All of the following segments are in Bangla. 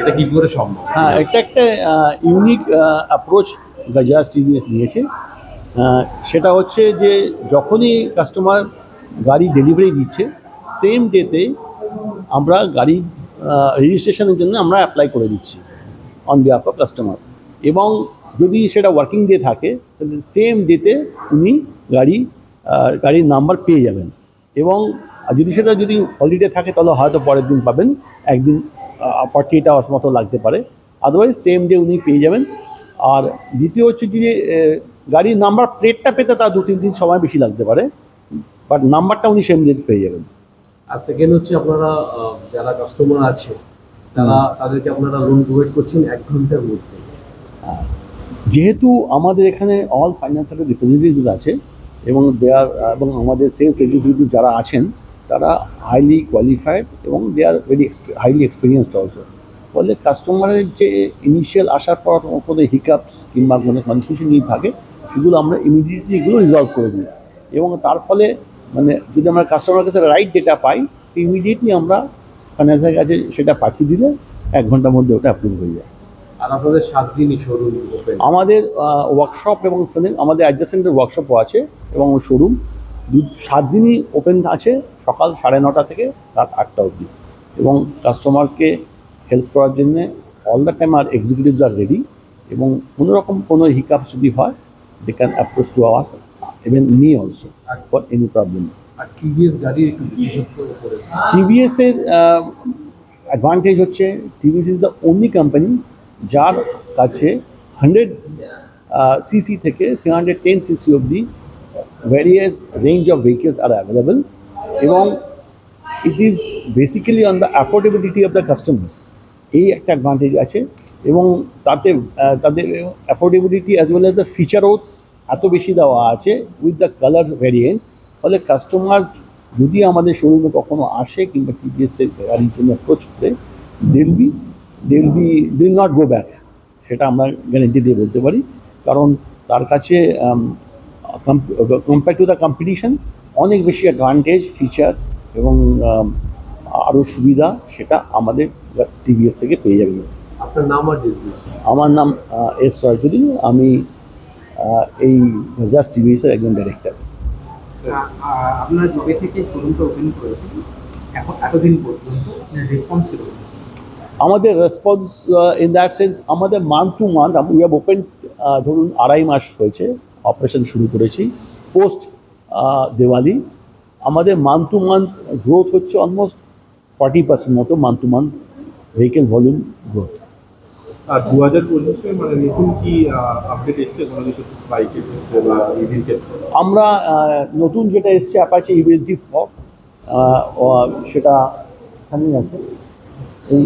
এটা কি করে সম্ভব? হ্যাঁ এটা একটা ইউনিক অ্যাপ্রোচ টিভিএস নিয়েছে। সেটা হচ্ছে যে যখনই কাস্টমার গাড়ি ডেলিভারি দিচ্ছে সেম ডেতে আমরা গাড়ি রেজিস্ট্রেশনের জন্য আমরা অ্যাপ্লাই করে দিচ্ছি অন বিহাফ অফ কাস্টমার এবং যদি সেটা ওয়ার্কিং ডে থাকে তাহলে সেম ডেতে উনি গাড়ি গাড়ির নাম্বার পেয়ে যাবেন। এবং যদি সেটা যদি হলিডে থাকে তাহলে হয়তো পরের দিন পাবেন। একদিন ফর্টি এইট আওয়ার্স মতো লাগতে পারে। আদারওয়াইজ সেম ডে উনি পেয়ে যাবেন। আর দ্বিতীয় হচ্ছে যে গাড়ির নাম্বার প্লেটটা পেতে তার দু তিন দিন সময় বেশি লাগতে পারে। বাট নাম্বারটা উনি সেম ডে পেয়ে যাবেন। আর সেকেন্ড হচ্ছে আপনারা যারা কাস্টমার আছে তারা তাদেরকে আপনারা লোন প্রোভাইড করছেন এক ঘণ্টার মধ্যে। হ্যাঁ। যেহেতু আমাদের এখানে অল ফাইন্যান্সিয়াল রিপ্রেজেন্টেটিভ আছে, এবং দেয়ার এবং আমাদের সেলস এক্সিকিউটিভ যারা আছেন, তারা হাইলি কোয়ালিফাইড এবং they are very highly experienced also ফলে কাস্টমারের যে ইনিশিয়াল আসার পর কোনো হিকাপস কিংবা কোনো কনফিউশন যদি থাকে, সেগুলো আমরা ইমিডিয়েটলি এগুলো রিজলভ করে দিই। এবং তার ফলে মানে যদি আমরা কাস্টমার কাছে রাইট ডেটা পাই ইমিডিয়েটলি আমরা ফাইন্যান্সের কাছে সেটা পাঠিয়ে দিলে এক ঘণ্টার মধ্যে ওটা অ্যাপ্রুভ হয়ে যায়। আর আপনাদের সাত দিনই শোরুম আমাদের ওয়ার্কশপ এবং আমাদের অ্যাডজাসেন্টের ওয়ার্কশপও আছে এবং শোরুম দু সাত দিনই ওপেন আছে সকাল সাড়ে নটা থেকে রাত আটটা অবধি। এবং কাস্টমারকে হেল্প করার জন্যে অল দ্য টাইম আর এক্সিকিউটিভস আর রেডি এবং কোনো রকম কোনো হিকাপস যদি হয় they can approach to ours even me also for any problem TVS গাড়ির একটু টিভিএসের অ্যাডভান্টেজ হচ্ছে TVS is the only company যার কাছে হান্ড্রেড সিসি থেকে থ্রি হান্ড্রেড টেন সিসি অবধি various range of vehicles are available এবং it is basically on the affordability of the customers এই একটা অ্যাডভান্টেজ আছে এবং তাতে তাদের affordability as well as the ফিচারও এত বেশি দেওয়া আছে উইথ দ্য কালার ভ্যারিয়েন্ট ফলে কাস্টমার যদি আমাদের শোরুমে কখনো আসে কিংবা টিভিএসের গাড়ির জন্য অ্যাপ্রোচ করে দিল বি দিল বি দিল নট গো ব্যাক সেটা আমরা গ্যারেন্টি দিয়ে বলতে পারি। কারণ তার কাছে কম্পেয়ার টু দ্য কম্পিটিশন অনেক বেশি অ্যাডভান্টেজ ফিচার্স এবং আরও সুবিধা সেটা আমাদের টিভিএস থেকে পেয়ে যাবে। আপনার নাম আর আমার নাম এস রয়চৌধুরী। আমি এই জাস্ট টিভিএসের একজন ডাইরেক্টর আপনারা যবে থেকে শোরুমটা ওপেন করেছেন এখন এতদিন পর্যন্ত রেসপন্স কীরকম? আমাদের রেসপন্স ইন দ্যাট সেন্স আমাদের month to month we have open ধরুন আড়াই মাস হয়েছে অপারেশন শুরু করেছি পোস্ট দেওয়ালি আমাদের মান্থ টু মান্থ গ্রোথ হচ্ছে অলমোস্ট ফর্টি পার্সেন্ট মতো month to month vehicle volume growth আর দু হাজার পঁচিশে মানে নতুন কি আপডেট এসছে কোনো কিছু বাইকের ক্ষেত্রে বা ইভির ক্ষেত্রে? আমরা নতুন যেটা এসছে অ্যাপাচে ইউএসডি ফক সেটা এখানেই আছে। এই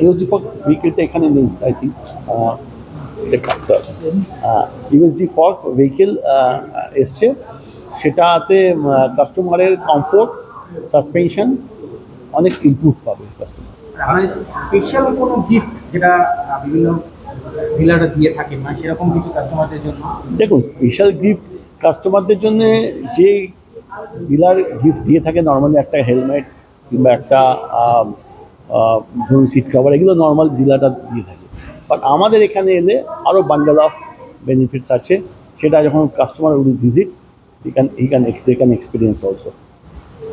ইউএসডি ফক ভেহিকেলটা এখানে নেই I think USD fork vehicle এসছে। সেটাতে কাস্টমারের কমফোর্ট সাসপেনশন অনেক ইমপ্রুভ পাবে কাস্টমার স্পেশাল কোনো গিফট যেটা বিভিন্ন ডিলাররা দিয়ে থাকেন মানে সেরকম কিছু কাস্টমারদের জন্য? দেখুন স্পেশাল গিফট কাস্টমারদের জন্য যে ডিলার গিফট দিয়ে থাকে নর্মালি একটা হেলমেট কিংবা একটা ধরুন সিট কভার এগুলো নর্মাল ডিলাররা দিয়ে থাকে। বাট আমাদের এখানে এলে আরও বান্ডেল অফ বেনিফিটস আছে সেটা যখন customer will visit he can he can they can experience also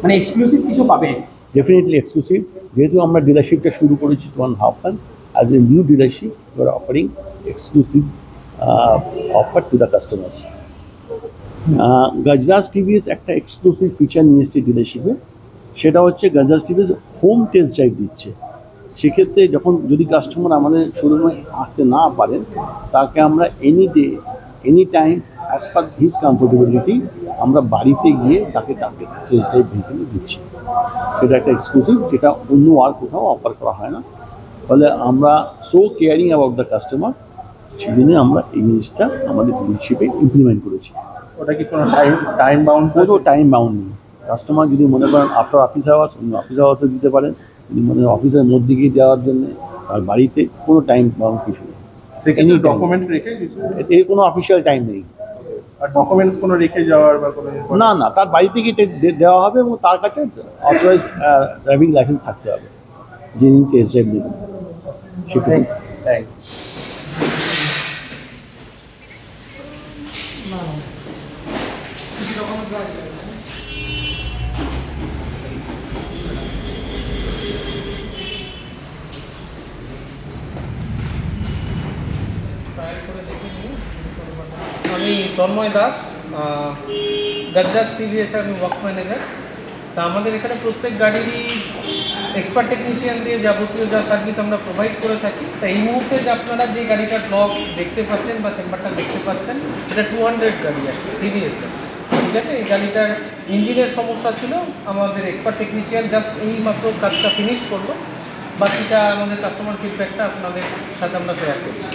মানে এক্সক্লুসিভ কিছু পাবে? ডেফিনেটলি এক্সক্লুসিভ যেহেতু আমরা ডিলারশিপটা শুরু করেছি two one half months as a new dealership your offering exclusive offer to the customers Gajraj TVS একটা এক্সক্লুসিভ ফিচার নিয়ে এসছে ডিলারশিপে সেটা হচ্ছে Gajraj TVS home test drive দিচ্ছে। সেক্ষেত্রে যখন যদি কাস্টমার আমাদের শোরুমে আসতে না পারেন তাকে আমরা any day any time as per his comfortability আমরা বাড়িতে গিয়ে তাকে তাকে টেস্ট ড্রাইভ ভেহিকেল দিচ্ছি। সেটা একটা এক্সক্লুসিভ যেটা অন্য আর কোথাও অফার করা হয় না। ফলে আমরা so caring about the customer সেই জন্য আমরা এই জিনিসটা আমাদের ডিলারশিপে ইমপ্লিমেন্ট করেছি। ওটা কি কোনো টাইম টাইম বাউন্ড কোনো টাইম বাউন্ড নেই। কাস্টমার যদি মনে করেন আফটার অফিস আওয়ার্স উনি অফিস আওয়ার্সে দিতে পারেন। যদি মনে অফিসের মধ্যে গিয়ে দেওয়ার জন্য আর বাড়িতে কোনো টাইম বাউন্ড কিছু নেই। ডকুমেন্ট রেখে এর কোনো অফিসিয়াল টাইম নেই। আর ডকুমেন্টস কোনো রেখে যাওয়ার বা কোনো না না তার বাড়িতে গিয়ে দেওয়া হবে এবং তার কাছে অথরাইজড ড্রাইভিং লাইসেন্স থাকতে হবে। যিনি টেস্ট ড্রাইভ দেবেন সেটুকু। থ্যাংক আমি তন্ময় দাস আহ, গজরাজ টিভিএস আমি ওয়ার্ক ম্যানেজার তা আমাদের এখানে প্রত্যেক গাড়িরই এক্সপার্ট টেকনিশিয়ান দিয়ে যাবতীয় যা সার্ভিস আমরা প্রোভাইড করে থাকি তা এই মুহূর্তে যে আপনারা যে গাড়িটার ব্লক দেখতে পাচ্ছেন বা চেম্বারটা দেখতে পাচ্ছেন এটা টু হান্ড্রেড গাড়ি আছে টিভিএসের ঠিক আছে এই গাড়িটার ইঞ্জিনের সমস্যা ছিল, আমাদের এক্সপার্ট টেকনিশিয়ান জাস্ট এই মাত্র কাজটা ফিনিশ করল। বাকিটা আমাদের কাস্টমার ফিডব্যাকটা আপনাদের সাথে আমরা শেয়ার করছি।